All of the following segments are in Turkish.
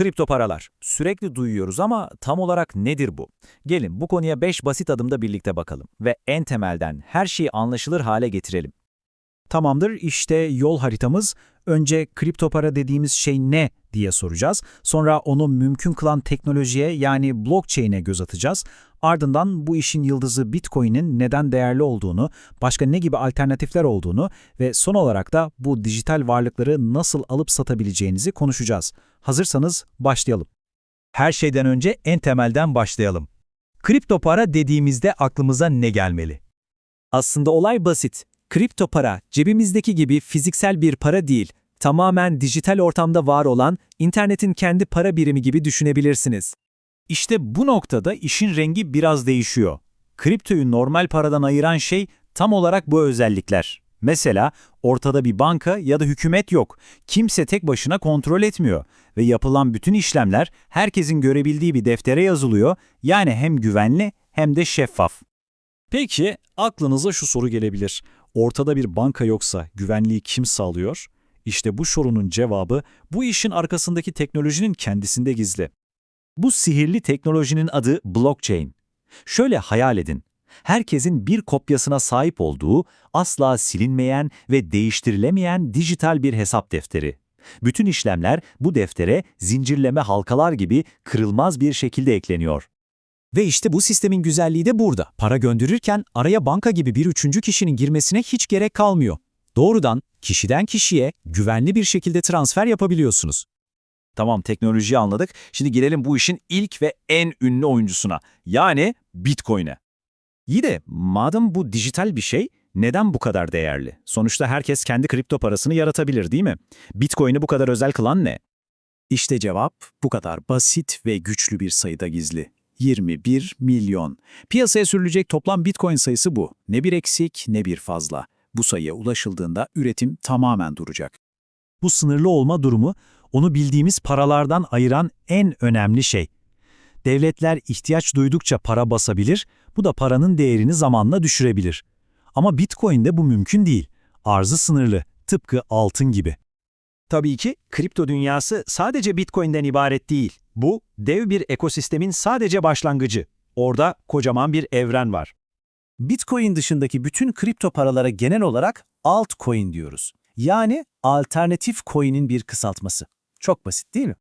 Kripto paralar. Sürekli duyuyoruz ama tam olarak nedir bu? Gelin bu konuya 5 basit adımda birlikte bakalım ve en temelden her şeyi anlaşılır hale getirelim. Tamamdır, işte yol haritamız. Önce kripto para dediğimiz şey ne diye soracağız. Sonra onu mümkün kılan teknolojiye yani blockchain'e göz atacağız. Ardından bu işin yıldızı Bitcoin'in neden değerli olduğunu, başka ne gibi alternatifler olduğunu ve son olarak da bu dijital varlıkları nasıl alıp satabileceğinizi konuşacağız. Hazırsanız başlayalım. Her şeyden önce en temelden başlayalım. Kripto para dediğimizde aklımıza ne gelmeli? Aslında olay basit. Kripto para cebimizdeki gibi fiziksel bir para değil, tamamen dijital ortamda var olan internetin kendi para birimi gibi düşünebilirsiniz. İşte bu noktada işin rengi biraz değişiyor. Kriptoyu normal paradan ayıran şey tam olarak bu özellikler. Mesela ortada bir banka ya da hükümet yok. Kimse tek başına kontrol etmiyor ve yapılan bütün işlemler herkesin görebildiği bir deftere yazılıyor. Yani hem güvenli hem de şeffaf. Peki aklınıza şu soru gelebilir. Ortada bir banka yoksa güvenliği kim sağlıyor? İşte bu sorunun cevabı bu işin arkasındaki teknolojinin kendisinde gizli. Bu sihirli teknolojinin adı blockchain. Şöyle hayal edin. Herkesin bir kopyasına sahip olduğu, asla silinmeyen ve değiştirilemeyen dijital bir hesap defteri. Bütün işlemler bu deftere zincirleme halkalar gibi kırılmaz bir şekilde ekleniyor. Ve işte bu sistemin güzelliği de burada. Para gönderirken araya banka gibi bir üçüncü kişinin girmesine hiç gerek kalmıyor. Doğrudan kişiden kişiye güvenli bir şekilde transfer yapabiliyorsunuz. Tamam teknolojiyi anladık. Şimdi gelelim bu işin ilk ve en ünlü oyuncusuna. Yani Bitcoin'e. İyi de madem bu dijital bir şey neden bu kadar değerli? Sonuçta herkes kendi kripto parasını yaratabilir değil mi? Bitcoin'i bu kadar özel kılan ne? İşte cevap bu kadar basit ve güçlü bir sayıda gizli. 21 milyon. Piyasaya sürülecek toplam Bitcoin sayısı bu. Ne bir eksik ne bir fazla. Bu sayıya ulaşıldığında üretim tamamen duracak. Bu sınırlı olma durumu onu bildiğimiz paralardan ayıran en önemli şey. Devletler ihtiyaç duydukça para basabilir, bu da paranın değerini zamanla düşürebilir. Ama Bitcoin'de bu mümkün değil. Arzı sınırlı, tıpkı altın gibi. Tabii ki kripto dünyası sadece Bitcoin'den ibaret değil. Bu dev bir ekosistemin sadece başlangıcı. Orada kocaman bir evren var. Bitcoin dışındaki bütün kripto paralara genel olarak altcoin diyoruz. Yani alternatif coin'in bir kısaltması. Çok basit değil mi?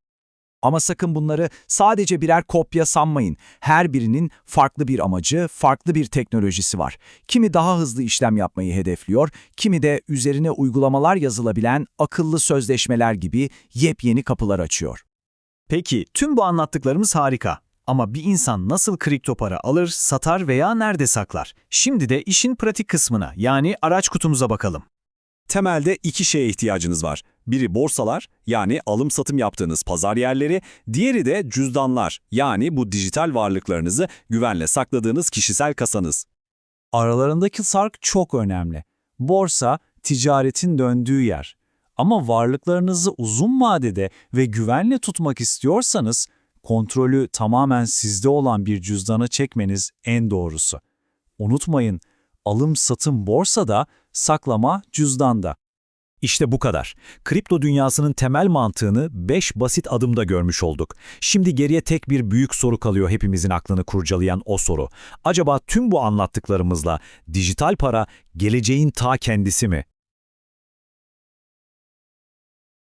Ama sakın bunları sadece birer kopya sanmayın. Her birinin farklı bir amacı, farklı bir teknolojisi var. Kimi daha hızlı işlem yapmayı hedefliyor, kimi de üzerine uygulamalar yazılabilen akıllı sözleşmeler gibi yepyeni kapılar açıyor. Peki tüm bu anlattıklarımız harika. Ama bir insan nasıl kripto para alır, satar veya nerede saklar? Şimdi de işin pratik kısmına yani araç kutumuza bakalım. Temelde iki şeye ihtiyacınız var. Biri borsalar yani alım-satım yaptığınız pazar yerleri, diğeri de cüzdanlar yani bu dijital varlıklarınızı güvenle sakladığınız kişisel kasanız. Aralarındaki fark çok önemli. Borsa, ticaretin döndüğü yer. Ama varlıklarınızı uzun vadede ve güvenle tutmak istiyorsanız, kontrolü tamamen sizde olan bir cüzdana çekmeniz en doğrusu. Unutmayın, alım-satım borsada, saklama cüzdanda. İşte bu kadar. Kripto dünyasının temel mantığını 5 basit adımda görmüş olduk. Şimdi geriye tek bir büyük soru kalıyor hepimizin aklını kurcalayan o soru. Acaba tüm bu anlattıklarımızla dijital para geleceğin ta kendisi mi?